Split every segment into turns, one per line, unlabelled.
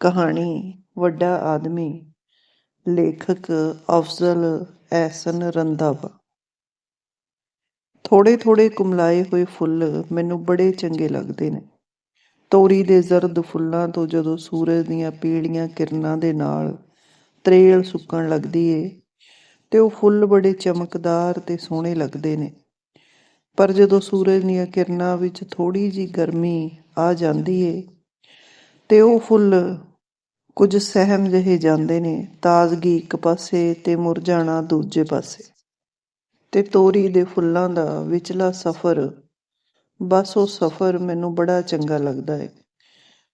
ਕਹਾਣੀ, ਵੱਡਾ ਆਦਮੀ, ਲੇਖਕ ਅਫਜ਼ਲ ਐਸਨ ਰੰਧਾਵਾ। ਥੋੜੇ ਥੋੜੇ ਕੁਮਲਾਏ ਹੋਏ ਫੁੱਲ ਮੈਨੂੰ ਬੜੇ ਚੰਗੇ ਲੱਗਦੇ ਨੇ। ਤੋਰੀ ਦੇ ਜ਼ਰਦ ਫੁੱਲਾਂ ਤੋਂ ਜਦੋਂ ਸੂਰਜ ਦੀਆਂ ਪੀਲੀਆਂ ਕਿਰਨਾਂ ਦੇ ਨਾਲ ਤਰੇਲ ਸੁੱਕਣ ਲੱਗਦੀ ਏ, ਤੇ ਉਹ ਫੁੱਲ ਬੜੇ ਚਮਕਦਾਰ ਤੇ ਸੋਹਣੇ ਲੱਗਦੇ ਨੇ। ਪਰ ਜਦੋਂ ਸੂਰਜ ਦੀਆਂ ਕਿਰਨਾਂ ਵਿੱਚ ਥੋੜੀ ਜੀ ਗਰਮੀ ਆ ਜਾਂਦੀ ਏ ਤੇ ਉਹ ਫੁੱਲ ਕੁਝ ਸਹਿਮ ਜਿਹੇ ਜਾਂਦੇ ਨੇ। ਤਾਜ਼ਗੀ ਇੱਕ ਪਾਸੇ ਤੇ ਮੁਰਝਾਣਾ ਦੂਜੇ ਪਾਸੇ। ਤੇ ਤੋਰੀ ਦੇ ਫੁੱਲਾਂ ਦਾ ਵਿਚਲਾ ਸਫ਼ਰ, ਬਸ ਉਹ ਸਫ਼ਰ ਮੈਨੂੰ ਬੜਾ ਚੰਗਾ ਲੱਗਦਾ ਹੈ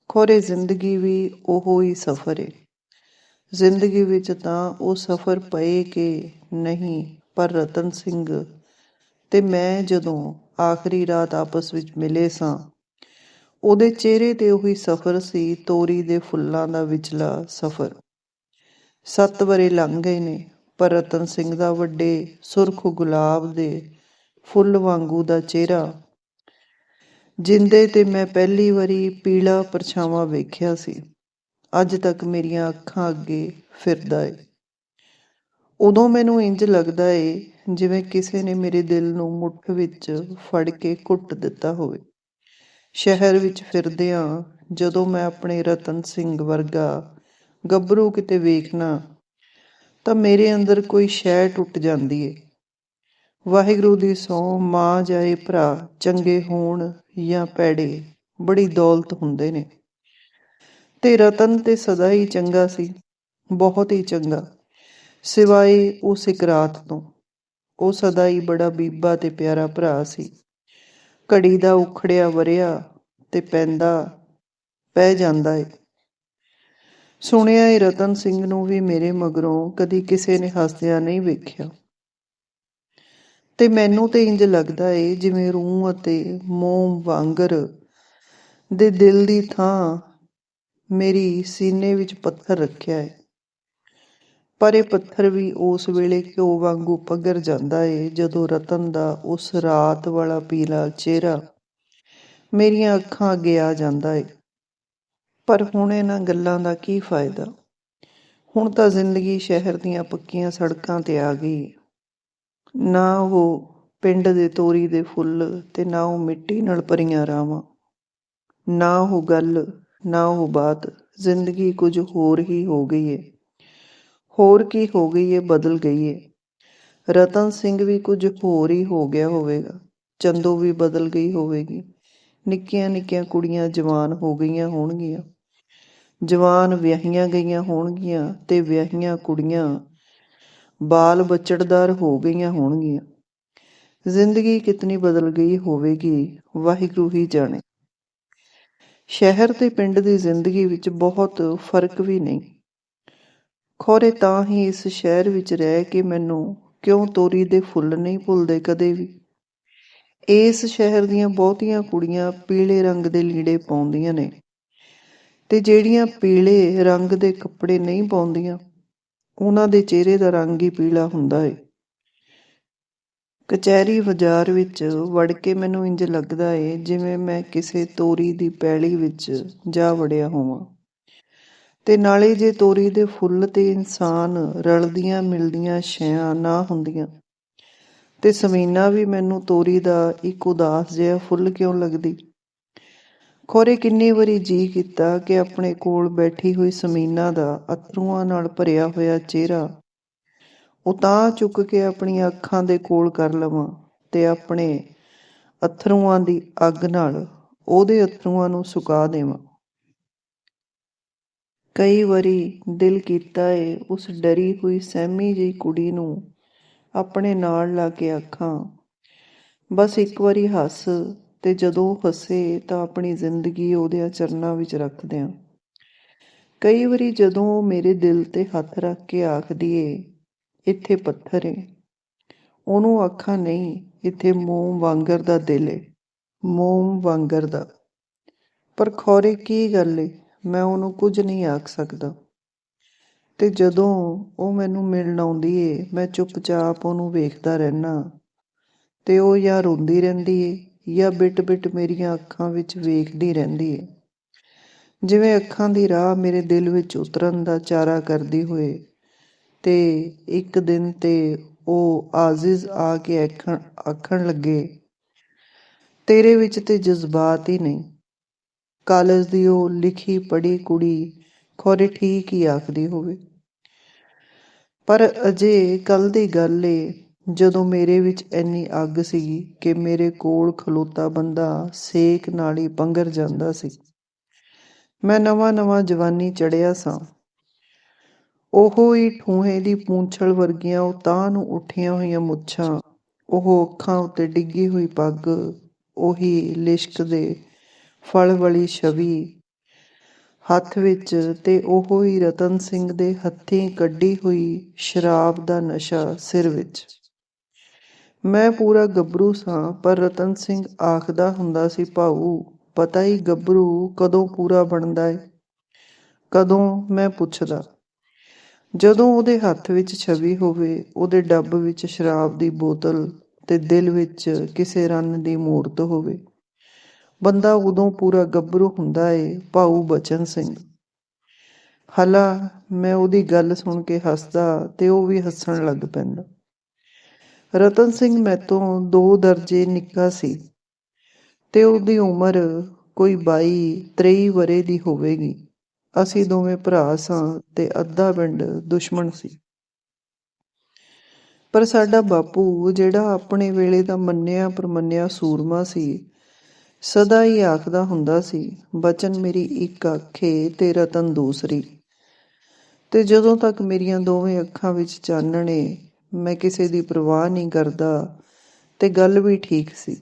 ਖੋਰੇ ਜ਼ਿੰਦਗੀ ਵੀ ਉਹੋ ਹੀ ਸਫ਼ਰ ਏ। ਜ਼ਿੰਦਗੀ ਵਿੱਚ ਤਾਂ ਉਹ ਸਫ਼ਰ ਪਏ ਕਿ ਨਹੀਂ, ਪਰ ਰਤਨ ਸਿੰਘ ਤੇ ਮੈਂ ਜਦੋਂ ਆਖਰੀ ਰਾਤ ਆਪਸ ਵਿੱਚ ਮਿਲੇ ਸਾਂ ਉਹਦੇ ਚਿਹਰੇ ਤੇ ਉਹੀ ਸਫ਼ਰ ਸੀ, ਤੋਰੀ ਦੇ ਫੁੱਲਾਂ ਦਾ ਵਿਚਲਾ ਸਫ਼ਰ। ਸੱਤ ਵਰੇ ਲੰਘ ਗਏ ਨੇ, ਪਰ ਰਤਨ ਸਿੰਘ ਦਾ ਵੱਡੇ ਸੁਰਖ ਗੁਲਾਬ ਦੇ ਫੁੱਲ ਵਾਂਗੂ ਦਾ ਚਿਹਰਾ। ਜਿੰਦੇ ਤੇ ਮੈਂ ਪਹਿਲੀ ਵਾਰੀ ਪੀਲਾ ਪਰਛਾਵਾਂ ਵੇਖਿਆ ਸੀ। ਅੱਜ ਤੱਕ ਮੇਰੀਆਂ ਅੱਖਾਂ ਅੱਗੇ ਫਿਰਦਾ ਏ। ਉਦੋਂ ਮੈਨੂੰ ਇੰਜ ਲੱਗਦਾ ਏ, ਜਿਵੇਂ ਕਿਸੇ ਨੇ ਮੇਰੇ ਦਿਲ ਨੂੰ ਮੁੱਠ ਵਿੱਚ ਫੜ ਕੇ ਘੁੱਟ ਦਿੱਤਾ ਹੋਵੇ। ਸ਼ਹਿਰ ਵਿੱਚ ਫਿਰਦਿਆਂ ਜਦੋਂ ਮੈਂ ਆਪਣੇ ਰਤਨ ਸਿੰਘ ਵਰਗਾ ਗੱਭਰੂ ਕਿਤੇ ਵੇਖਣਾ, ਤਾਂ ਮੇਰੇ ਅੰਦਰ ਕੋਈ ਸ਼ੈ ਟੁੱਟ ਜਾਂਦੀ ਏ। ਵਾਹਿਗੁਰੂ ਦੀ ਸੌ ਮਾਂ ਜਾਏ ਭਰਾ, ਚੰਗੇ ਹੋਣ ਜਾਂ ਪੈੜੇ ਬੜੀ ਦੌਲਤ ਹੁੰਦੇ ਨੇ। ਤੇ ਰਤਨ ਤੇ ਸਦਾ ਹੀ ਚੰਗਾ ਸੀ, ਬਹੁਤ ਹੀ ਚੰਗਾ। ਸਿਵਾਏ ਉਸ ਇੱਕ ਰਾਤ ਤੋਂ, ਉਹ ਸਦਾ ਹੀ ਬੜਾ ਬੀਬਾ ਤੇ ਪਿਆਰਾ ਭਰਾ ਸੀ। ਘੜੀ ਦਾ ਉਖੜਿਆ ਵਰਿਆ ਤੇ ਪੈਂਦਾ ਪੈ ਜਾਂਦਾ ਏ। ਸੁਣਿਆ ਏ ਰਤਨ ਸਿੰਘ ਨੂੰ ਵੀ ਮੇਰੇ ਮਗਰੋਂ ਕਦੀ ਕਿਸੇ ਨੇ ਹੱਸਦਿਆਂ ਨਹੀਂ ਵੇਖਿਆ। ਤੇ ਮੈਨੂੰ ਤੇ ਇੰਜ ਲੱਗਦਾ ਏ ਜਿਵੇਂ ਰੂਹ ਅਤੇ ਮੋਮ ਵਾਂਗਰ ਦੇ ਦਿਲ ਦੀ ਥਾਂ ਮੇਰੀ ਸੀਨੇ ਵਿੱਚ ਪੱਥਰ ਰੱਖਿਆ ਏ। ਪਰ ਇਹ ਪੱਥਰ ਵੀ ਉਸ ਵੇਲੇ ਘਿਓ ਵਾਂਗੂ ਪਗਰ ਜਾਂਦਾ ਏ, ਜਦੋਂ ਰਤਨ ਦਾ ਉਸ ਰਾਤ ਵਾਲਾ ਪੀਲਾ ਚਿਹਰਾ ਮੇਰੀਆਂ ਅੱਖਾਂ ਅੱਗੇ ਆ ਜਾਂਦਾ ਏ। ਪਰ ਹੁਣ ਇਹਨਾਂ ਗੱਲਾਂ ਦਾ ਕੀ ਫਾਇਦਾ? ਹੁਣ ਤਾਂ ਜ਼ਿੰਦਗੀ ਸ਼ਹਿਰ ਦੀਆਂ ਪੱਕੀਆਂ ਸੜਕਾਂ ਤੇ ਆ ਗਈ। ਨਾ ਉਹ ਪਿੰਡ ਦੇ ਤੋਰੀ ਦੇ ਫੁੱਲ ਤੇ ਨਾ ਉਹ ਮਿੱਟੀ ਨਾਲ ਭਰੀਆਂ ਰਾਵਾਂ। ਨਾ ਉਹ ਗੱਲ, ਨਾ ਉਹ ਬਾਤ, ਜ਼ਿੰਦਗੀ ਕੁਝ ਹੋਰ ਹੀ ਹੋ ਗਈ ਏ। ਹੋਰ ਕੀ ਹੋ ਗਈ ਏ, ਬਦਲ ਗਈ ਏ। ਰਤਨ ਸਿੰਘ ਵੀ ਕੁਝ ਹੋਰ ਹੀ ਹੋ ਗਿਆ ਹੋਵੇਗਾ, ਚੰਦੋ ਵੀ ਬਦਲ ਗਈ ਹੋਵੇਗੀ। ਨਿੱਕੀਆਂ ਨਿੱਕੀਆਂ ਕੁੜੀਆਂ ਜਵਾਨ ਹੋ ਗਈਆਂ ਹੋਣਗੀਆਂ। ਜਵਾਨ ਵਿਆਹੀਆਂ ਗਈਆਂ ਹੋਣਗੀਆਂ ਤੇ ਵਿਆਹੀਆਂ ਕੁੜੀਆਂ ਬਾਲ ਬਚੜਦਾਰ ਹੋ ਗਈਆਂ ਹੋਣਗੀਆਂ। ਜ਼ਿੰਦਗੀ ਕਿਤਨੀ ਬਦਲ ਗਈ ਹੋਵੇਗੀ, ਵਾਹਿਗੁਰੂ ਹੀ ਜਾਣੇ। ਸ਼ਹਿਰ ਤੇ ਪਿੰਡ ਦੀ ਜ਼ਿੰਦਗੀ ਵਿੱਚ ਬਹੁਤ ਫ਼ਰਕ ਵੀ ਨਹੀਂ। ਖੋਰੇ ਤਾਂ ਹੀ ਇਸ ਸ਼ਹਿਰ ਵਿੱਚ ਰਹਿ ਕੇ ਮੈਨੂੰ ਕਿਉਂ ਤੋਰੀ ਦੇ ਫੁੱਲ ਨਹੀਂ ਭੁੱਲਦੇ ਕਦੇ ਵੀ? ਇਸ ਸ਼ਹਿਰ ਦੀਆਂ ਬਹੁਤੀਆਂ ਕੁੜੀਆਂ ਪੀਲੇ ਰੰਗ ਦੇ ਲੀੜੇ ਪਾਉਂਦੀਆਂ ਨੇ ਤੇ ਜਿਹੜੀਆਂ ਪੀਲੇ ਰੰਗ ਦੇ ਕੱਪੜੇ ਨਹੀਂ ਪਾਉਂਦੀਆਂ, ਉਹਨਾਂ ਦੇ ਚਿਹਰੇ ਦਾ ਰੰਗ ਹੀ ਪੀਲਾ ਹੁੰਦਾ ਏ। ਕਚਹਿਰੀ ਬਾਜ਼ਾਰ ਵਿੱਚ ਵੜ ਕੇ ਮੈਨੂੰ ਇੰਜ ਲੱਗਦਾ ਏ ਜਿਵੇਂ ਮੈਂ ਕਿਸੇ ਤੋਰੀ ਦੀ ਪੈਲੀ ਵਿੱਚ ਜਾ ਵੜਿਆ ਹੋਵਾਂ। ਤੇ ਨਾਲੇ ਜੇ ਤੋਰੀ ਦੇ ਫੁੱਲ ਤੇ ਇਨਸਾਨ ਰਲਦੀਆਂ ਮਿਲਦੀਆਂ ਸ਼ੈਆਂ ਨਾ ਹੁੰਦੀਆਂ। ਤੇ ਸਮੀਨਾ ਵੀ ਮੈਨੂੰ ਤੋਰੀ ਦਾ ਇੱਕ ਉਦਾਸ ਜਿਹਾ ਫੁੱਲ ਕਿਉਂ ਲੱਗਦੀ? ਖੋਰੇ ਕਿੰਨੀ ਵਾਰੀ ਜੀ ਕੀਤਾ ਕਿ ਆਪਣੇ ਕੋਲ ਬੈਠੀ ਹੋਈ ਸਮੀਨਾ ਦਾ ਅਥਰੂਆਂ ਨਾਲ ਭਰਿਆ ਹੋਇਆ ਚਿਹਰਾ ਉਤਾਂ ਚੁੱਕ ਕੇ ਆਪਣੀਆਂ ਅੱਖਾਂ ਦੇ ਕੋਲ ਕਰ ਲਵਾਂ ਤੇ ਆਪਣੇ ਅਥਰੂਆਂ ਦੀ ਅੱਗ ਨਾਲ ਉਹਦੇ ਅਥਰੂਆਂ ਨੂੰ ਸੁਕਾ ਦੇਵਾਂ। ਕਈ ਵਾਰੀ ਦਿਲ ਕੀਤਾ ਏ ਉਸ ਡਰੀ ਹੋਈ ਸਹਿਮੀ ਜਿਹੀ ਕੁੜੀ ਨੂੰ ਆਪਣੇ ਨਾਲ ਲਾ ਕੇ ਆਖਾਂ, ਬਸ ਇੱਕ ਵਾਰੀ ਹੱਸ ਤੇ ਜਦੋਂ ਹੱਸੇ ਤਾਂ ਆਪਣੀ ਜ਼ਿੰਦਗੀ ਉਹਦੇ ਚਰਨਾਂ ਵਿੱਚ ਰੱਖ ਦਿਆਂ। ਕਈ ਵਾਰੀ ਜਦੋਂ ਉਹ ਮੇਰੇ ਦਿਲ ਤੇ ਹੱਥ ਰੱਖ ਕੇ ਆਖਦੀ ਏ, ਇੱਥੇ ਪੱਥਰ ਏ। ਉਹਨੂੰ ਆਖਾਂ, ਨਹੀਂ, ਇੱਥੇ ਮੋਮ ਵਾਂਗਰ ਦਾ ਦਿਲ ਏ, ਮੋਮ ਵਾਂਗਰ ਦਾ। ਪਰ ਖੋਰੇ ਕੀ ਗੱਲ ਏ? ਮੈਂ ਉਹਨੂੰ ਕੁਝ ਨਹੀਂ ਆਖ ਸਕਦਾ। ਤੇ ਜਦੋਂ ਉਹ ਮੈਨੂੰ ਮਿਲਣ ਆਉਂਦੀ ਏ, ਮੈਂ ਚੁੱਪਚਾਪ ਉਹਨੂੰ ਵੇਖਦਾ ਰਹਿਣਾ ਤੇ ਉਹ ਜਾਂ ਰੋਂਦੀ ਰਹਿੰਦੀ ਏ, ਜਾਂ ਬਿਟ ਬਿਟ ਮੇਰੀਆਂ ਅੱਖਾਂ ਵਿੱਚ ਵੇਖਦੀ ਰਹਿੰਦੀ ਏ। ਜਿਵੇਂ ਅੱਖਾਂ ਦੀ ਰਾਹ ਮੇਰੇ ਦਿਲ ਵਿੱਚ ਉਤਰਨ ਦਾ ਚਾਰਾ ਕਰਦੀ ਹੋਏ, ਤੇ ਇੱਕ ਦਿਨ ਤੇ ਉਹ ਆਜ਼ਿਜ਼ ਆ ਕੇ ਆਖਣ ਆਖਣ ਲੱਗੇ, ਤੇਰੇ ਵਿੱਚ ਤੇ ਜਜ਼ਬਾਤ ਹੀ ਨਹੀਂ। ਕਾਲਜ ਦੀ ਉਹ ਲਿਖੀ ਪੜੀ ਕੁੜੀ, ਖੋਰੇ ਠੀਕ ਹੀ ਆਖਦੀ ਹੋਵੇ। ਪਰ ਅਜੇ ਕੱਲ ਦੀ ਗੱਲ ਏ, ਜਦੋਂ ਮੇਰੇ ਵਿੱਚ ਇੰਨੀ ਅੱਗ ਸੀ ਕਿ ਮੇਰੇ ਕੋਲ ਖਲੋਤਾ ਬੰਦਾ ਸੇਕ ਨਾਲ ਹੀ ਪੰਗਰ ਜਾਂਦਾ ਸੀ। ਮੈਂ ਨਵਾਂ ਨਵਾਂ ਜਵਾਨੀ ਚੜਿਆ ਸਾਂ। ਉਹੋ ਹੀ ਠੂਹੇ ਦੀ ਪੂੰਛਲ ਵਰਗੀਆਂ ਉਹ ਤਾਂ ਨੂੰ ਉੱਠੀਆਂ ਹੋਈਆਂ ਮੁੱਛਾਂ, ਉਹ ਅੱਖਾਂ ਉੱਤੇ ਡਿੱਗੀ ਹੋਈ ਪੱਗ, ਉਹੀ ਲਿਸ਼ਕ ਦੇ ਫਲ ਵਾਲੀ ਛਵੀ। ਹੱਥ ਵਿੱਚ ਤੇ ਉਹ ਹੀ ਰਤਨ ਸਿੰਘ ਦੇ ਹੱਥੀਂ ਕੱਢੀ ਹੋਈ ਸ਼ਰਾਬ ਦਾ ਨਸ਼ਾ ਸਿਰ ਵਿੱਚ। ਮੈਂ ਪੂਰਾ ਗੱਭਰੂ ਸਾਂ, ਪਰ ਰਤਨ ਸਿੰਘ ਆਖਦਾ ਹੁੰਦਾ ਸੀ, ਭਾਊ, ਪਤਾ ਹੀ ਗੱਭਰੂ ਕਦੋਂ ਪੂਰਾ ਬਣਦਾ ਏ? ਕਦੋਂ? ਮੈਂ ਪੁੱਛਦਾ। ਜਦੋਂ ਉਹਦੇ ਹੱਥ ਵਿੱਚ ਛਵੀ ਹੋਵੇ, ਉਹਦੇ ਡੱਬ ਵਿੱਚ ਸ਼ਰਾਬ ਦੀ ਬੋਤਲ ਤੇ ਦਿਲ ਵਿੱਚ ਕਿਸੇ ਰੰਨ ਦੀ ਮੂਰਤ ਹੋਵੇ। ਬੰਦਾ ਉਦੋਂ ਪੂਰਾ ਗੱਭਰੂ ਹੁੰਦਾ ਏ, ਭਾਊ ਬਚਨ ਸਿੰਘ। ਹਲਾ, ਮੈਂ ਉਹਦੀ ਗੱਲ ਸੁਣ ਕੇ ਹੱਸਦਾ ਤੇ ਉਹ ਵੀ ਹੱਸਣ ਲੱਗ ਪੈਂਦਾ। ਰਤਨ ਸਿੰਘ ਮੈਤੋਂ ਦੋ ਦਰਜੇ ਨਿੱਕਾ ਸੀ ਤੇ ਉਹਦੀ ਉਮਰ ਕੋਈ 22 23 ਵਰੇ ਦੀ ਹੋਵੇਗੀ। ਅਸੀਂ ਦੋਵੇਂ ਭਰਾ ਸਾਂ ਤੇ ਅੱਧਾ ਪਿੰਡ ਦੁਸ਼ਮਣ ਸੀ। ਪਰ ਸਾਡਾ ਬਾਪੂ ਜਿਹੜਾ ਆਪਣੇ ਵੇਲੇ ਦਾ ਮੰਨਿਆ ਪਰਮੰਨਿਆ ਸੂਰਮਾ ਸੀ ਸਦਾ ਹੀ ਆਖਦਾ ਹੁੰਦਾ ਸੀ, ਬਚਨ ਮੇਰੀ ਇੱਕ ਅੱਖੇ ਤੇ ਰਤਨ ਦੂਸਰੀ। ਤੇ ਜਦੋਂ ਤੱਕ ਮੇਰੀਆਂ ਦੋਵੇਂ ਅੱਖਾਂ ਵਿੱਚ ਚਾਨਣ ਏ, ਮੈਂ ਕਿਸੇ ਦੀ ਪਰਵਾਹ ਨਹੀਂ ਕਰਦਾ, ਤੇ ਗੱਲ ਵੀ ਠੀਕ ਸੀ।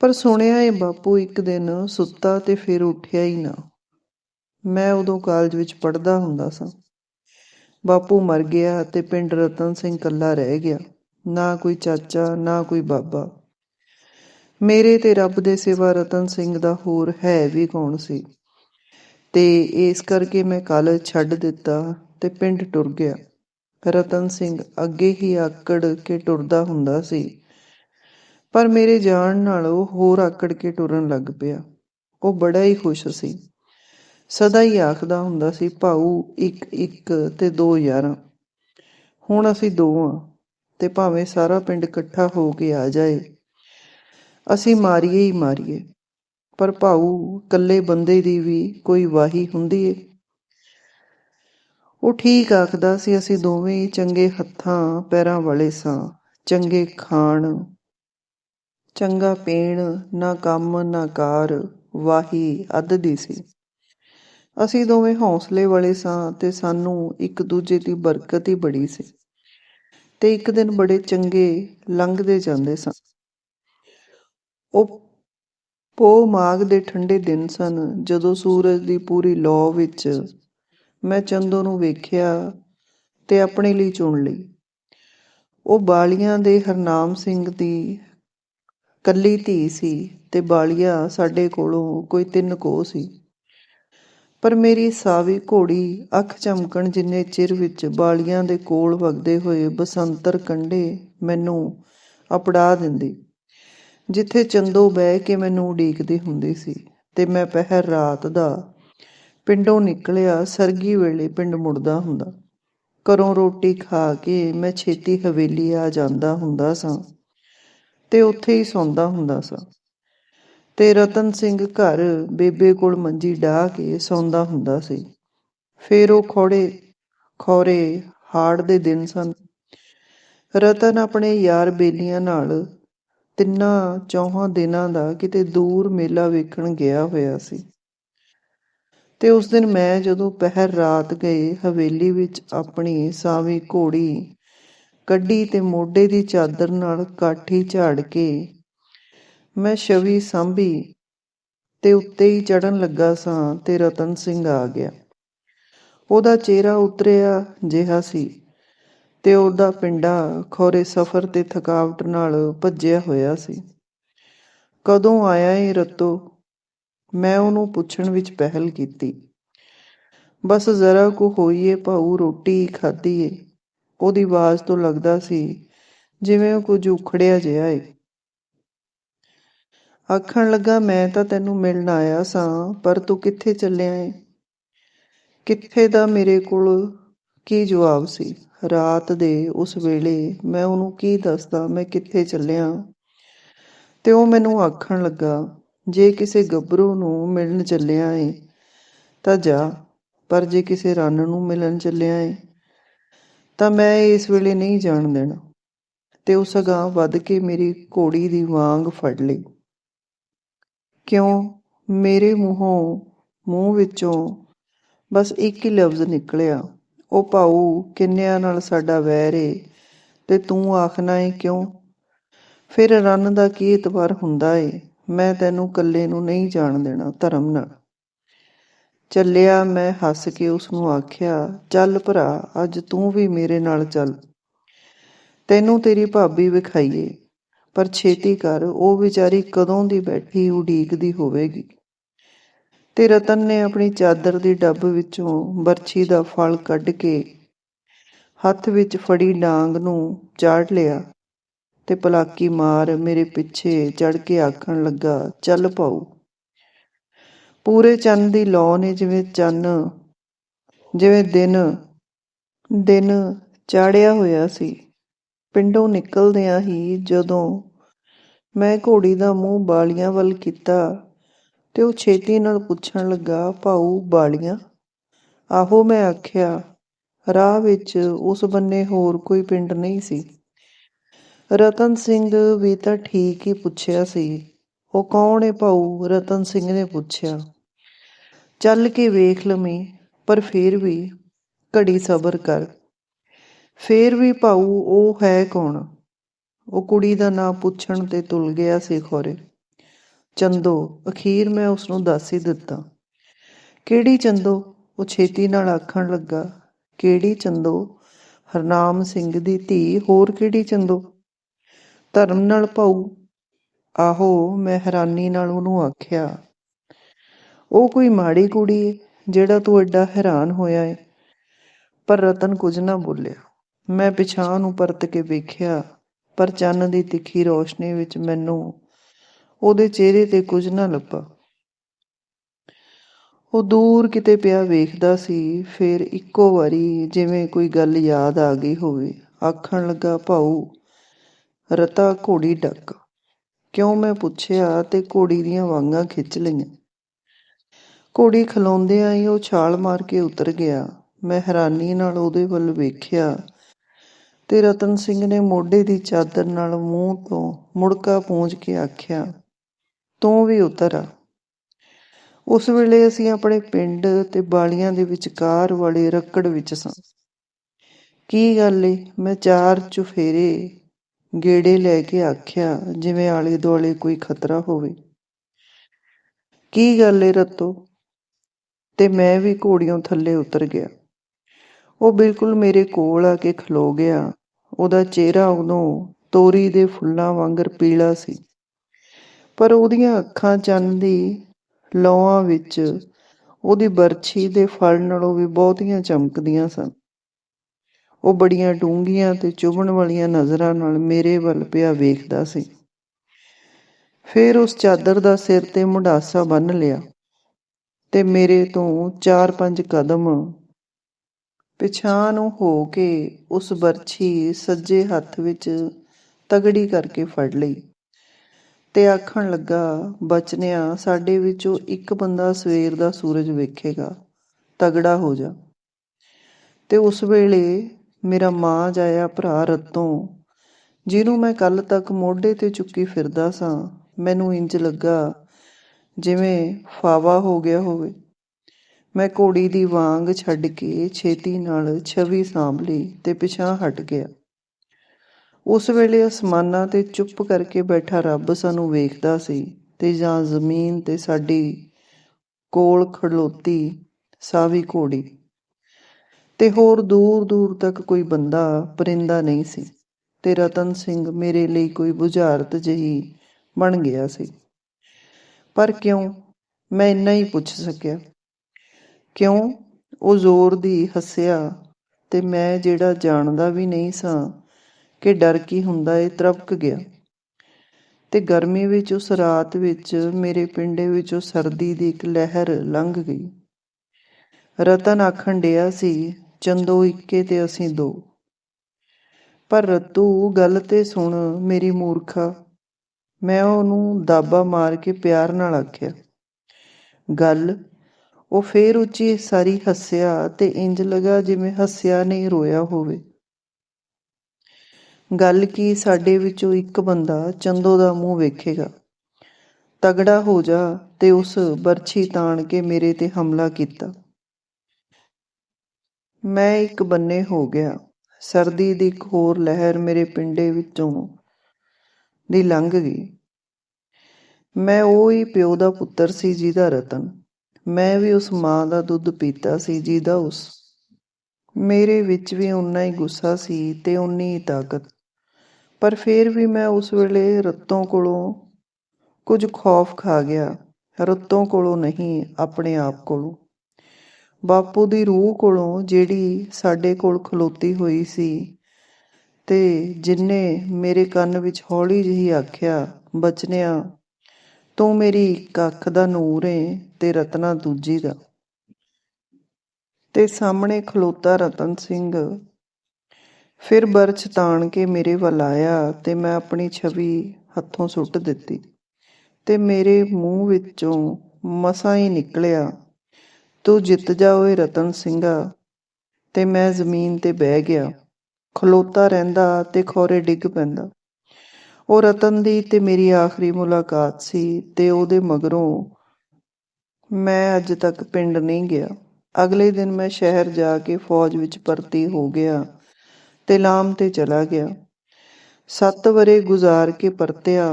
ਪਰ ਸੁਣਿਆ ਏ ਬਾਪੂ, ਇੱਕ ਦਿਨ ਸੁੱਤਾ ਤੇ ਫਿਰ ਉੱਠਿਆ ਹੀ ਨਾ। ਮੈਂ ਉਦੋਂ ਕਾਲਜ ਵਿੱਚ ਪੜ੍ਹਦਾ ਹੁੰਦਾ ਸਾਂ। ਬਾਪੂ ਮਰ ਗਿਆ ਤੇ ਪਿੰਡ ਰਤਨ ਸਿੰਘ ਕੱਲਾ ਰਹਿ ਗਿਆ। ਨਾ ਕੋਈ ਚਾਚਾ, ਨਾ ਕੋਈ ਬਾਬਾ। ਮੇਰੇ ਤੇ ਰੱਬ ਦੇ ਸਿਵਾ ਰਤਨ ਸਿੰਘ ਦਾ ਹੋਰ ਹੈ ਵੀ ਕੌਣ ਸੀ? ਤੇ ਇਸ ਕਰਕੇ ਮੈਂ ਕਾਲਜ ਛੱਡ ਦਿੱਤਾ ਤੇ ਪਿੰਡ ਟੁਰ ਗਿਆ। ਰਤਨ ਸਿੰਘ ਅੱਗੇ ਹੀ ਆਕੜ ਕੇ ਟੁਰਦਾ ਹੁੰਦਾ ਸੀ। ਪਰ ਮੇਰੇ ਜਾਣ ਨਾਲ ਉਹ ਹੋਰ ਆਕੜ ਕੇ ਟੁਰਨ ਲੱਗ ਪਿਆ। ਉਹ ਬੜਾ ਹੀ ਖੁਸ਼ ਸੀ। ਸਦਾ ਹੀ ਆਖਦਾ ਹੁੰਦਾ ਸੀ, ਭਾਊ, ਇੱਕ ਇੱਕ ਤੇ ਦੋ ਯਾਰਾਂ। ਹੁਣ ਅਸੀਂ ਦੋ ਆ ਤੇ ਭਾਵੇਂ ਸਾਰਾ ਪਿੰਡ ਇਕੱਠਾ ਹੋ ਕੇ ਆ ਜਾਏ ਅਸੀਂ ਮਾਰੀਏ ਹੀ ਮਾਰੀਏ। ਪਰ ਭਾਊ, ਇਕੱਲੇ ਬੰਦੇ ਦੀ ਵੀ ਕੋਈ ਵਾਹੀ ਹੁੰਦੀ ਏ। ਉਹ ਠੀਕ ਆਖਦਾ ਸੀ, ਅਸੀਂ ਦੋਵੇਂ ਚੰਗੇ ਹੱਥਾਂ ਪੈਰਾਂ ਵਾਲੇ ਸਾਂ। ਚੰਗੇ ਖਾਣ, ਚੰਗਾ ਪੀਣ, ਨਾ ਕੰਮ, ਨਾ ਕਾਰ, ਵਾਹੀ ਅੱਧ ਦੀ ਸੀ। ਅਸੀਂ ਦੋਵੇਂ ਹੌਸਲੇ ਵਾਲੇ ਸਾਂ ਤੇ ਸਾਨੂੰ ਇੱਕ ਦੂਜੇ ਦੀ ਬਰਕਤ ਹੀ ਬੜੀ ਸੀ। ਤੇ ਇੱਕ ਦਿਨ ਬੜੇ ਚੰਗੇ ਲੰਘਦੇ ਜਾਂਦੇ ਸਾਂ। ਉਹ ਪੋ ਮਾਗ ਦੇ ਠੰਡੇ ਦਿਨ ਸਨ, ਜਦੋਂ ਸੂਰਜ ਦੀ ਪੂਰੀ ਲੋ ਵਿੱਚ ਮੈਂ ਚੰਦੋ ਨੂੰ ਵੇਖਿਆ ਤੇ ਆਪਣੇ ਲਈ ਚੁਣ ਲਈ। ਉਹ ਬਾਲੀਆਂ ਦੇ ਹਰਨਾਮ ਸਿੰਘ ਦੀ ਕੱਲੀ ਧੀ ਸੀ ਤੇ ਬਾਲੀਆ ਸਾਡੇ ਕੋਲੋਂ ਕੋਈ ਤਿੰਨ ਕੋ ਸੀ। ਪਰ ਮੇਰੀ ਸਾਵੀ ਘੋੜੀ ਅੱਖ ਚਮਕਣ ਜਿੰਨੇ ਚਿਰ ਵਿੱਚ ਬਾਲੀਆਂ ਦੇ ਕੋਲ ਵਗਦੇ ਹੋਏ ਬਸੰਤਰ ਕੰਡੇ ਮੈਨੂੰ ਅਪੜਾ ਦਿੰਦੀ। ਜਿੱਥੇ ਚੰਦੋ ਬਹਿ ਕੇ ਮੈਨੂੰ ਉਡੀਕਦੀ ਹੁੰਦੀ ਸੀ ਤੇ ਮੈਂ ਪਹਿਰ ਰਾਤ ਦਾ ਪਿੰਡੋਂ ਨਿਕਲਿਆ, ਸਰਗੀ ਵੇਲੇ ਪਿੰਡ ਮੁੜਦਾ ਹੁੰਦਾ। ਘਰੋਂ ਰੋਟੀ ਖਾ ਕੇ ਮੈਂ ਛੇਤੀ ਹਵੇਲੀ ਆ ਜਾਂਦਾ ਹੁੰਦਾ ਸਾਂ ਤੇ ਉੱਥੇ ਹੀ ਸੌਂਦਾ ਹੁੰਦਾ ਸਾਂ। ਤੇ ਰਤਨ ਸਿੰਘ ਘਰ ਬੇਬੇ ਕੋਲ ਮੰਜੀ ਢਾ ਕੇ ਸੌਂਦਾ ਹੁੰਦਾ ਸੀ। ਫੇਰ ਉਹ ਖੋੜੇ, ਖੋਰੇ ਹਾੜ ਦੇ ਦਿਨ ਸਨ। ਰਤਨ ਆਪਣੇ ਯਾਰ ਬੇਲੀਆਂ ਨਾਲ ਤਿੰਨਾਂ ਚੌਹਾਂ ਦਿਨਾਂ ਦਾ ਕਿਤੇ ਦੂਰ ਮੇਲਾ ਵੇਖਣ ਗਿਆ ਹੋਇਆ ਸੀ। ਤੇ ਉਸ ਦਿਨ ਮੈਂ ਜਦੋਂ ਪਹਿਰ ਰਾਤ ਗਏ, ਹਵੇਲੀ ਵਿੱਚ ਆਪਣੀ ਸਾਵੀ ਘੋੜੀ ਕੱਢੀ ਤੇ ਮੋਢੇ ਦੀ ਚਾਦਰ ਨਾਲ ਕਾਠੀ ਝਾੜ ਕੇ ਮੈਂ ਛਵੀ ਸਾਂਭੀ ਤੇ ਉੱਤੇ ਹੀ ਚੜਨ ਲੱਗਾ ਸਾਂ ਤੇ ਰਤਨ ਸਿੰਘ ਆ ਗਿਆ। ਉਹਦਾ ਚਿਹਰਾ ਉਤਰਿਆ ਜਿਹਾ ਸੀ। ਤੇ ਉਹਦਾ ਪਿੰਡਾ ਖੋਰੇ ਸਫ਼ਰ ਤੇ ਥਕਾਵਟ ਨਾਲ ਭੱਜਿਆ ਹੋਇਆ ਸੀ। ਕਦੋਂ ਆਇਆ ਏ ਰਤੋ? ਮੈਂ ਉਹਨੂੰ ਪੁੱਛਣ ਵਿੱਚ ਪਹਿਲ ਕੀਤੀ। ਬਸ ਜ਼ਰਾ ਕੋ ਹੋਈਏ ਭਾਊ, ਰੋਟੀ ਖਾਧੀ ਏ। ਉਹਦੀ ਆਵਾਜ਼ ਤੋਂ ਲੱਗਦਾ ਸੀ ਜਿਵੇਂ ਉਹ ਕੁਝ ਉਖੜਿਆ ਜਿਹਾ ਏ। ਆਖਣ ਲੱਗਾ, ਮੈਂ ਤਾਂ ਤੈਨੂੰ ਮਿਲਣ ਆਇਆ ਸਾਂ, ਪਰ ਤੂੰ ਕਿੱਥੇ ਚੱਲਿਆ ਏ? ਕਿੱਥੇ ਦਾ ਮੇਰੇ ਕੋਲ ਕੀ ਜਵਾਬ ਸੀ? ਰਾਤ ਦੇ ਉਸ ਵੇਲੇ ਮੈਂ ਉਹਨੂੰ ਕੀ ਦੱਸਦਾ? ਮੈਂ ਕਿੱਥੇ ਚੱਲਿਆ? ਤੇ ਉਹ ਮੈਨੂੰ ਆਖਣ ਲੱਗਾ, ਜੇ ਕਿਸੇ ਗੱਭਰੂ ਨੂੰ ਮਿਲਣ ਚੱਲਿਆ ਏ, ਤਾਂ ਜਾ, ਪਰ ਜੇ ਕਿਸੇ ਰੰਨ ਨੂੰ ਮਿਲਣ ਚੱਲਿਆ ਏ, ਤਾਂ ਮੈਂ ਇਸ ਵੇਲੇ ਨਹੀਂ ਜਾਣ ਦੇਣਾ। ਤੇ ਉਸ ਅਗਾਂਹ ਵੱਧ ਕੇ ਮੇਰੀ ਘੋੜੀ ਦੀ ਵਾਂਗ ਫੜ ਲਈ। ਕਿਉਂ? ਮੇਰੇ ਮੂੰਹੋਂ, ਮੂੰਹ ਵਿੱਚੋਂ ਬਸ ਇੱਕ ਹੀ ਲਫ਼ਜ਼ ਨਿਕਲਿਆ। ਉਹ ਭਾਊ ਕਿੰਨਿਆਂ ਨਾਲ ਸਾਡਾ ਵੈਰ ਏ, ਤੇ ਤੂੰ ਆਖਣਾ ਏ ਕਿਉਂ? ਫਿਰ ਰੰਨ ਦਾ ਕੀ ਇਤਬਾਰ ਹੁੰਦਾ ਏ? ਮੈਂ ਤੈਨੂੰ ਇਕੱਲੇ ਨੂੰ ਨਹੀਂ ਜਾਣ ਦੇਣਾ ਧਰਮ ਨਾਲ। ਚੱਲਿਆ ਮੈਂ ਹੱਸ ਕੇ ਉਸ ਨੂੰ ਆਖਿਆ, ਚੱਲ ਭਰਾ, ਅੱਜ ਤੂੰ ਵੀ ਮੇਰੇ ਨਾਲ ਚੱਲ। ਤੈਨੂੰ ਤੇਰੀ ਭਾਬੀ ਵਿਖਾਈਏ, ਪਰ ਛੇਤੀ ਕਰ, ਉਹ ਵਿਚਾਰੀ ਕਦੋਂ ਦੀ ਬੈਠੀ ਉਡੀਕਦੀ ਹੋਵੇਗੀ? ਤੇ ਰਤਨ ਨੇ ਆਪਣੀ ਚਾਦਰ ਦੀ ਡੱਬ ਵਿੱਚੋਂ ਬਰਛੀ ਦਾ ਫਲ ਕੱਢ ਕੇ ਹੱਥ ਵਿੱਚ ਫੜੀ ਡਾਂਗ ਨੂੰ ਚਾੜ ਲਿਆ ਤੇ ਪਲਾਕੀ ਮਾਰ ਮੇਰੇ ਪਿੱਛੇ ਚੜ ਕੇ ਆਖਣ ਲੱਗਾ, ਚੱਲ ਪਾਉ ਪੂਰੇ ਚੰਨ ਦੀ ਲੌ ਨੇ ਜਿਵੇਂ ਚੰਨ, ਜਿਵੇਂ ਦਿਨ ਦਿਨ ਚਾੜਿਆ ਹੋਇਆ ਸੀ। ਪਿੰਡੋਂ ਨਿਕਲਦਿਆਂ ਹੀ ਜਦੋਂ ਮੈਂ ਘੋੜੀ ਦਾ ਮੂੰਹ ਬਾਲੀਆਂ ਵੱਲ ਕੀਤਾ ਤੇ ਉਹ ਛੇਤੀ ਨਾਲ ਪੁੱਛਣ ਲੱਗਾ, ਭਾਊ, ਬਾਲੀਆਂ? ਆਹੋ ਮੈਂ ਆਖਿਆ, ਰਾਹ ਵਿੱਚ ਉਸ ਬੰਨੇ ਹੋਰ ਕੋਈ ਪਿੰਡ ਨਹੀਂ ਸੀ। ਰਤਨ ਸਿੰਘ ਵੀ ਤਾਂ ਠੀਕ ਹੀ ਪੁੱਛਿਆ ਸੀ, ਉਹ ਕੌਣ ਏ ਭਾਊ? ਰਤਨ ਸਿੰਘ ਨੇ ਪੁੱਛਿਆ, ਚੱਲ ਕੇ ਵੇਖ ਲਵੇਂ, ਪਰ ਫੇਰ ਵੀ ਘੜੀ ਸਬਰ ਕਰ। ਫੇਰ ਵੀ ਭਾਊ, ਉਹ ਹੈ ਕੌਣ? ਉਹ ਕੁੜੀ ਦਾ ਨਾਂ ਪੁੱਛਣ ਤੇ ਤੁਲ ਗਿਆ ਸੀ ਖੋਰੇ। ਚੰਦੋ, ਅਖੀਰ ਮੈਂ ਉਸ ਨੂੰ ਦੱਸ ਹੀ ਦਿੱਤਾ। ਕਿਹੜੀ ਚੰਦੋ? ਉਹ ਛੇਤੀ ਨਾਲ ਆਖਣ ਲੱਗਾ, ਕਿਹੜੀ ਚੰਦੋ? ਹਰਨਾਮ ਸਿੰਘ ਦੀ ਧੀ, ਹੋਰ ਕਿਹੜੀ ਚੰਦੋ? ਧਰਮ ਨਾਲ ਭਾਊ। ਆਹੋ, ਮੈਂ ਹੈਰਾਨੀ ਨਾਲ ਉਹਨੂੰ ਆਖਿਆ, ਉਹ ਕੋਈ ਮਾੜੀ ਕੁੜੀ ਏ, ਜਿਹੜਾ ਤੂੰ ਐਡਾ ਹੈਰਾਨ ਹੋਇਆ ਏ। ਪਰ ਰਤਨ ਕੁਝ ਨਾ ਬੋਲਿਆ। ਮੈਂ ਪਿਛਾਂ ਨੂੰ ਪਰਤ ਕੇ ਵੇਖਿਆ, ਪਰ ਚੰਨ ਦੀ ਤਿੱਖੀ ਰੋਸ਼ਨੀ ਵਿੱਚ ਮੈਨੂੰ ਉਹਦੇ ਚਿਹਰੇ ਤੇ ਕੁਝ ਨਾ ਲੱਭਾ। ਉਹ ਦੂਰ ਕਿਤੇ ਪਿਆ ਵੇਖਦਾ ਸੀ, ਫਿਰ ਇੱਕੋ ਵਾਰੀ ਜਿਵੇਂ ਕੋਈ ਗੱਲ ਯਾਦ ਆ ਗਈ ਹੋਵੇ, ਆਖਣ ਲੱਗਾ, ਭਾਊ, ਰਤਾ ਘੋੜੀ ਡੱਕ। ਕਿਉਂ ਮੈਂ ਪੁੱਛਿਆ ਤੇ ਘੋੜੀ ਦੀਆਂ ਵਾਂਗਾਂ ਖਿੱਚ ਲਈਆਂ। ਘੋੜੀ ਖਲੋਂਦਿਆਂ ਹੀ ਉਹ ਛਾਲ ਮਾਰ ਕੇ ਉਤਰ ਗਿਆ। ਮੈਂ ਹੈਰਾਨੀ ਨਾਲ ਉਹਦੇ ਵੱਲ ਵੇਖਿਆ ਤੇ ਰਤਨ ਸਿੰਘ ਨੇ ਮੋਢੇ ਦੀ ਚਾਦਰ ਨਾਲ ਮੂੰਹ ਤੋਂ ਮੁੜਕਾ ਪੂੰਝ ਕੇ ਆਖਿਆ ਤੋਂ ਵੀ ਉਤਰ ਆ। ਉਸ ਵੇਲੇ ਅਸੀਂ ਆਪਣੇ ਪਿੰਡ ਤੇ ਬਾਲੀਆਂ ਦੇ ਵਿਚਕਾਰ ਵਾਲੇ ਰੱਕੜ ਵਿੱਚ ਸਾਂ। ਕੀ ਗੱਲ ਏ? ਮੈਂ ਚਾਰ ਚੁਫੇਰੇ ਗੇੜੇ ਲੈ ਕੇ ਆਖਿਆ, ਜਿਵੇਂ ਆਲੇ ਦੁਆਲੇ ਕੋਈ ਖਤਰਾ ਹੋਵੇ। ਕੀ ਗੱਲ ਏ ਰਤੋ? ਤੇ ਮੈਂ ਵੀ ਘੋੜੀਆਂ ਥੱਲੇ ਉਤਰ ਗਿਆ। ਉਹ ਬਿਲਕੁਲ ਮੇਰੇ ਕੋਲ ਆ ਕੇ ਖਲੋ ਗਿਆ। ਉਹਦਾ ਚਿਹਰਾ ਉਦੋਂ ਤੋਰੀ ਦੇ ਫੁੱਲਾਂ ਵਾਂਗਰ ਪੀਲਾ ਸੀ। ਪਰ ਉਹਦੀਆਂ ਅੱਖਾਂ ਚੰਨ ਦੀ ਲੌਆਂ ਵਿੱਚ ਉਹਦੀ ਬਰਛੀ ਦੇ ਫਲ ਨਾਲੋਂ ਵੀ ਬਹੁਤੀਆਂ ਚਮਕਦੀਆਂ ਸਨ। ਉਹ ਬੜੀਆਂ ਡੂੰਘੀਆਂ ਤੇ ਚੁਭਣ ਵਾਲੀਆਂ ਨਜ਼ਰਾਂ ਨਾਲ ਮੇਰੇ ਵੱਲ ਪਿਆ ਵੇਖਦਾ ਸੀ। ਫਿਰ ਉਸ ਚਾਦਰ ਦਾ ਸਿਰ ਤੇ ਮੁੰਡਾਸਾ ਬੰਨ ਲਿਆ ਤੇ ਮੇਰੇ ਤੋਂ ਚਾਰ ਪੰਜ ਕਦਮ ਪਿਛਾਂ ਨੂੰ ਹੋ ਕੇ ਉਸ ਬਰਛੀ ਸੱਜੇ ਹੱਥ ਵਿੱਚ ਤਗੜੀ ਕਰਕੇ ਫੜ ਲਈ। ਤੇ ਆਖਣ ਲੱਗਾ, ਬਚਨਿਆ, ਸਾਡੇ ਵਿੱਚੋਂ ਇੱਕ ਬੰਦਾ ਸਵੇਰ ਦਾ ਸੂਰਜ ਵੇਖੇਗਾ, ਤਗੜਾ ਹੋ ਜਾ। ਤੇ ਉਸ ਵੇਲੇ ਮੇਰਾ ਮਾਂ ਜਾਇਆ ਭਰਾ ਰਤੋਂ, ਜਿਹਨੂੰ ਮੈਂ ਕੱਲ ਤੱਕ ਮੋਢੇ ਤੇ ਚੁੱਕੀ ਫਿਰਦਾ ਸਾਂ, ਮੈਨੂੰ ਇੰਜ ਲੱਗਾ ਜਿਵੇਂ ਫਾਵਾ ਹੋ ਗਿਆ ਹੋਵੇ। ਮੈਂ ਘੋੜੀ ਦੀ ਵਾਂਗ ਛੱਡ ਕੇ ਛੇਤੀ ਨਾਲ ਛਵੀ ਸਾਂਭ ਲਈ ਤੇ ਪਿਛਾਂ ਹਟ ਗਿਆ। ਉਸ ਵੇਲੇ ਅਸਮਾਨਾਂ ਤੇ ਚੁੱਪ ਕਰਕੇ ਬੈਠਾ ਰੱਬ ਸਾਨੂੰ ਵੇਖਦਾ ਸੀ ਤੇ ਜਾਂ ਜ਼ਮੀਨ ਤੇ ਸਾਡੀ ਕੋਲ ਖੜੋਤੀ ਸਾਵੀ ਘੋੜੀ। ਤੇ ਹੋਰ ਦੂਰ ਦੂਰ ਤੱਕ ਕੋਈ ਬੰਦਾ ਪਰਿੰਦਾ ਨਹੀਂ ਸੀ। ਤੇ ਰਤਨ ਸਿੰਘ ਮੇਰੇ ਲਈ ਕੋਈ ਬੁਝਾਰਤ ਜਹੀ ਬਣ ਗਿਆ ਸੀ। ਪਰ ਕਿਉਂ? ਮੈਂ ਇੰਨਾ ਹੀ ਪੁੱਛ ਸਕਿਆ। ਕਿਉਂ? ਉਹ ਜ਼ੋਰ ਦੀ ਹੱਸਿਆ ਤੇ ਮੈਂ ਜਿਹੜਾ ਜਾਣਦਾ ਵੀ ਨਹੀਂ ਸਾਂ ਕਿ ਡਰ ਕੀ ਹੁੰਦਾ ਏ ਤਰਪਕ ਗਿਆ। ਤੇ ਗਰਮੀ ਵਿੱਚ ਉਸ ਰਾਤ ਵਿੱਚ, ਮੇਰੇ ਪਿੰਡੇ ਵਿੱਚੋਂ ਸਰਦੀ ਦੀ ਇੱਕ ਲਹਿਰ ਲੰਘ ਗਈ। ਰਤਨ ਆਖਣ ਡਿਆ ਸੀ, ਚੰਦੋ ਇੱਕੇ ਤੇ ਅਸੀਂ ਦੋ। ਪਰ ਰਤੂ, ਗੱਲ ਤੇ ਸੁਣ, ਮੇਰੀ ਮੂਰਖਾ, ਮੈਂ ਉਹਨੂੰ ਦਾਬਾ ਮਾਰ ਕੇ ਪਿਆਰ ਨਾਲ ਆਖਿਆ। ਗੱਲ, ਉਹ ਫੇਰ ਉੱਚੀ ਸਾਰੀ ਹੱਸਿਆ ਤੇ ਇੰਜ ਲਗਾ ਜਿਵੇਂ ਹੱਸਿਆ ਨਹੀਂ ਰੋਇਆ ਹੋਵੇ। ਗੱਲ ਕੀ ਸਾਡੇ ਵਿੱਚੋਂ ਇੱਕ ਬੰਦਾ ਚੰਦੋ ਦਾ ਮੂੰਹ ਵੇਖੇਗਾ। ਤਗੜਾ ਹੋ ਜਾ ਤੇ ਉਸ ਬਰਛੀ ਤਾਣ ਕੇ ਮੇਰੇ ਤੇ ਹਮਲਾ ਕੀਤਾ। ਮੈਂ ਇੱਕ ਬੰਨੇ ਹੋ ਗਿਆ। ਸਰਦੀ ਦੀ ਇੱਕ ਹੋਰ ਲਹਿਰ ਮੇਰੇ ਪਿੰਡੇ ਵਿੱਚੋਂ ਦੀ ਲੰਘ ਗਈ। ਮੈਂ ਉਹ ਹੀ ਪਿਓ ਦਾ ਪੁੱਤਰ ਸੀ ਜਿਹਦਾ ਰਤਨ। ਮੈਂ ਵੀ ਉਸ ਮਾਂ ਦਾ ਦੁੱਧ ਪੀਤਾ ਸੀ ਜਿਹਦਾ ਉਸ। ਮੇਰੇ ਵਿੱਚ ਵੀ ਉਨਾ ਹੀ ਗੁੱਸਾ ਸੀ ਤੇ ਉਨੀ ਹੀ ਤਾਕਤ। ਪਰ ਫਿਰ ਵੀ ਮੈਂ ਉਸ ਵੇਲੇ ਰੱਤੋਂ ਕੋਲੋਂ ਕੁਝ ਖੌਫ ਖਾ ਗਿਆ। ਰਤੋਂ ਕੋਲੋਂ ਨਹੀਂ, ਆਪਣੇ ਆਪ ਕੋਲੋਂ। ਬਾਪੂ ਦੀ ਰੂਹ ਕੋਲੋਂ ਜਿਹੜੀ ਸਾਡੇ ਕੋਲ ਖਲੋਤੀ ਹੋਈ ਸੀ ਤੇ ਜਿੰਨੇ ਮੇਰੇ ਕੰਨ ਵਿੱਚ ਹੌਲੀ ਜਿਹੀ ਆਖਿਆ, ਬਚਨਿਆ, ਤੂੰ ਮੇਰੀ ਇੱਕ ਅੱਖ ਦਾ ਨੂਰ ਏ ਤੇ ਰਤਨਾ ਦੂਜੀ ਦਾ। ਤੇ ਸਾਹਮਣੇ ਖਲੋਤਾ ਰਤਨ ਸਿੰਘ ਫਿਰ ਬਰਛ ਤਾਣ ਕੇ ਮੇਰੇ ਵੱਲ ਆਇਆ ਤੇ ਮੈਂ ਆਪਣੀ ਛਵੀ ਹੱਥੋਂ ਸੁੱਟ ਦਿੱਤੀ ਤੇ ਮੇਰੇ ਮੂੰਹ ਵਿੱਚੋਂ ਮਸਾਂ ਹੀ ਨਿਕਲਿਆ। ਤੂੰ ਜਿੱਤ ਜਾ ਓਏ ਰਤਨ ਸਿੰਘਾ। ਤੇ ਮੈਂ ਜ਼ਮੀਨ ਤੇ ਬਹਿ ਗਿਆ। ਖਲੋਤਾ ਰਹਿੰਦਾ ਤੇ ਖੋਰੇ ਡਿੱਗ ਪੈਂਦਾ। ਉਹ ਰਤਨ ਦੀ ਤੇ ਮੇਰੀ ਆਖਰੀ ਮੁਲਾਕਾਤ ਸੀ ਤੇ ਉਹਦੇ ਮਗਰੋਂ ਮੈਂ ਅੱਜ ਤੱਕ ਪਿੰਡ ਨਹੀਂ ਗਿਆ। ਅਗਲੇ ਦਿਨ ਮੈਂ ਸ਼ਹਿਰ ਜਾ ਕੇ ਫੌਜ ਵਿੱਚ ਭਰਤੀ ਹੋ ਗਿਆ। ਤੇ ਲਾਮ ਤੇ ਚਲਾ ਗਿਆ। ਸੱਤ ਵਰੇ ਗੁਜ਼ਾਰ ਕੇ ਪਰਤਿਆ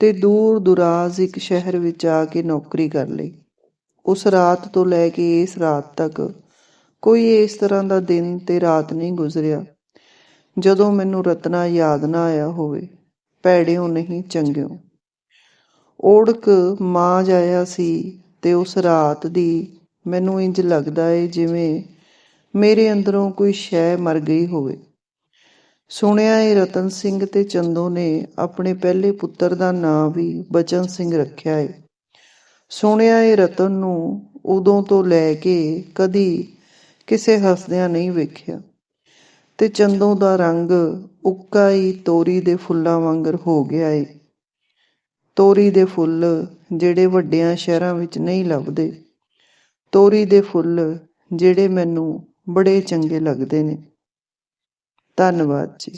ਤੇ ਦੂਰ ਦੁਰਾਜ਼ ਇੱਕ ਸ਼ਹਿਰ ਵਿੱਚ ਆ ਕੇ ਨੌਕਰੀ ਕਰ ਲਈ। ਉਸ ਰਾਤ ਤੋਂ ਲੈ ਕੇ ਇਸ ਰਾਤ ਤੱਕ ਕੋਈ ਇਸ ਤਰ੍ਹਾਂ ਦਾ ਦਿਨ ਤੇ ਰਾਤ ਨਹੀਂ ਗੁਜ਼ਰਿਆ ਜਦੋਂ ਮੈਨੂੰ ਰਤਨਾ ਯਾਦ ਨਾ ਆਇਆ ਹੋਵੇ। ਭੈੜਿਓ ਨਹੀਂ ਚੰਗਿਓ। ਓੜਕ ਮਾਂ ਜਾਇਆ ਸੀ ਤੇ ਉਸ ਰਾਤ ਦੀ ਮੈਨੂੰ ਇੰਜ ਲੱਗਦਾ ਏ ਜਿਵੇਂ ਮੇਰੇ ਅੰਦਰੋਂ ਕੋਈ ਸ਼ੈ ਮਰ ਗਈ ਹੋਵੇ। ਸੁਣਿਆ ਏ ਰਤਨ ਸਿੰਘ ਤੇ ਚੰਦੋ ਨੇ ਆਪਣੇ ਪਹਿਲੇ ਪੁੱਤਰ ਦਾ ਨਾਂ ਵੀ ਬਚਨ ਸਿੰਘ ਰੱਖਿਆ ਏ। ਸੁਣਿਆ ਏ ਰਤਨ ਨੂੰ ਉਦੋਂ ਤੋਂ ਲੈ ਕੇ ਕਦੀ ਕਿਸੇ ਹੱਸਦਿਆਂ ਨਹੀਂ ਵੇਖਿਆ। ਤੇ ਚੰਦੋਂ ਦਾ ਰੰਗ ਉੱਕਾ ਹੀ ਤੋਰੀ ਦੇ ਫੁੱਲਾਂ ਵਾਂਗਰ ਹੋ ਗਿਆ ਏ। ਤੋਰੀ ਦੇ ਫੁੱਲ ਜਿਹੜੇ ਵੱਡਿਆਂ ਸ਼ਹਿਰਾਂ ਵਿੱਚ ਨਹੀਂ ਲੱਭਦੇ। ਤੋਰੀ ਦੇ ਫੁੱਲ ਜਿਹੜੇ ਮੈਨੂੰ ਬੜੇ ਚੰਗੇ ਲੱਗਦੇ ਨੇ। ਧੰਨਵਾਦ ਜੀ।